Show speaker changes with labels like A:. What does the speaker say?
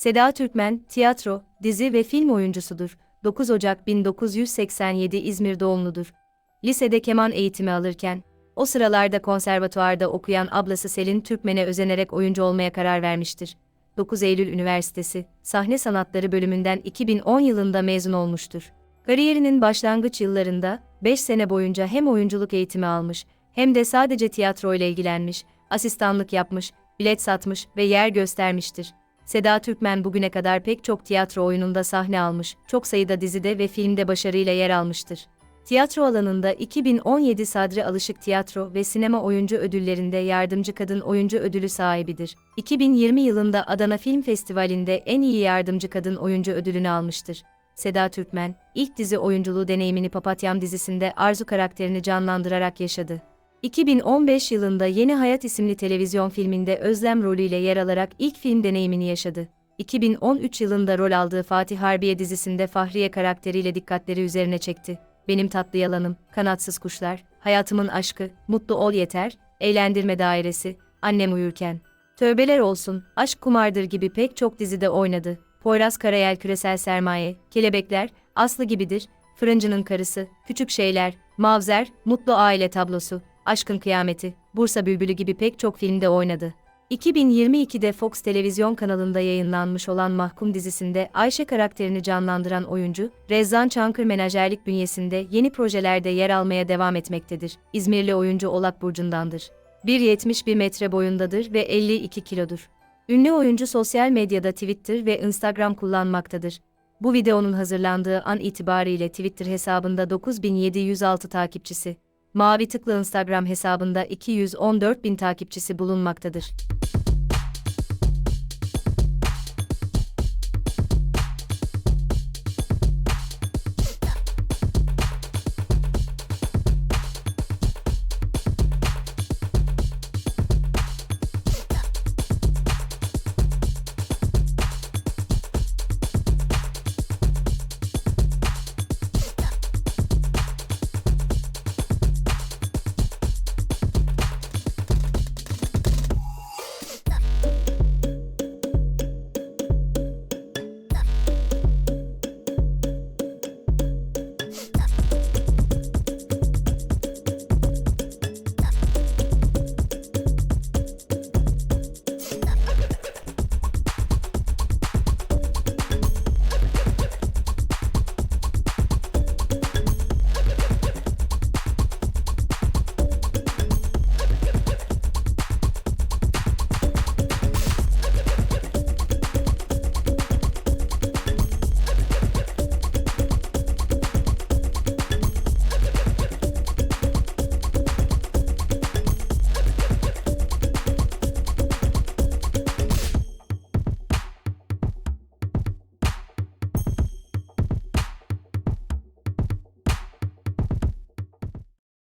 A: Seda Türkmen, tiyatro, dizi ve film oyuncusudur. 9 Ocak 1987 İzmir doğumludur. Lisede keman eğitimi alırken, o sıralarda konservatuarda okuyan ablası Selin Türkmen'e özenerek oyuncu olmaya karar vermiştir. 9 Eylül Üniversitesi, Sahne Sanatları bölümünden 2010 yılında mezun olmuştur. Kariyerinin başlangıç yıllarında, 5 sene boyunca hem oyunculuk eğitimi almış, hem de sadece tiyatro ile ilgilenmiş, asistanlık yapmış, bilet satmış ve yer göstermiştir. Seda Türkmen bugüne kadar pek çok tiyatro oyununda sahne almış, çok sayıda dizide ve filmde başarıyla yer almıştır. Tiyatro alanında 2017 Sadri Alışık Tiyatro ve Sinema Oyuncu Ödülleri'nde yardımcı kadın oyuncu ödülü sahibidir. 2020 yılında Adana Film Festivali'nde en iyi yardımcı kadın oyuncu ödülünü almıştır. Seda Türkmen, ilk dizi oyunculuğu deneyimini Papatyam dizisinde Arzu karakterini canlandırarak yaşadı. 2015 yılında Yeni Hayat isimli televizyon filminde Özlem rolüyle yer alarak ilk film deneyimini yaşadı. 2013 yılında rol aldığı Fatih Harbiye dizisinde Fahriye karakteriyle dikkatleri üzerine çekti. Benim tatlı yalanım, kanatsız kuşlar, hayatımın aşkı, mutlu ol yeter, eğlendirme dairesi, annem uyurken. Tövbeler olsun, aşk kumardır gibi pek çok dizide oynadı. Poyraz Karayel Küresel Sermaye, Kelebekler, Aslı gibidir, Fırıncının Karısı, Küçük Şeyler, Mavzer, Mutlu Aile Tablosu, Aşkın Kıyameti, Bursa Bülbülü gibi pek çok filmde oynadı. 2022'de Fox televizyon kanalında yayınlanmış olan Mahkum dizisinde Ayşe karakterini canlandıran oyuncu, Rezzan Çankır menajerlik bünyesinde yeni projelerde yer almaya devam etmektedir. İzmirli oyuncu Oğlak Burcu'ndandır. 1.71 metre boyundadır ve 52 kilodur. Ünlü oyuncu sosyal medyada Twitter ve Instagram kullanmaktadır. Bu videonun hazırlandığı an itibariyle Twitter hesabında 9706 takipçisi, Mavi Tıklı Instagram hesabında 214 bin takipçisi bulunmaktadır.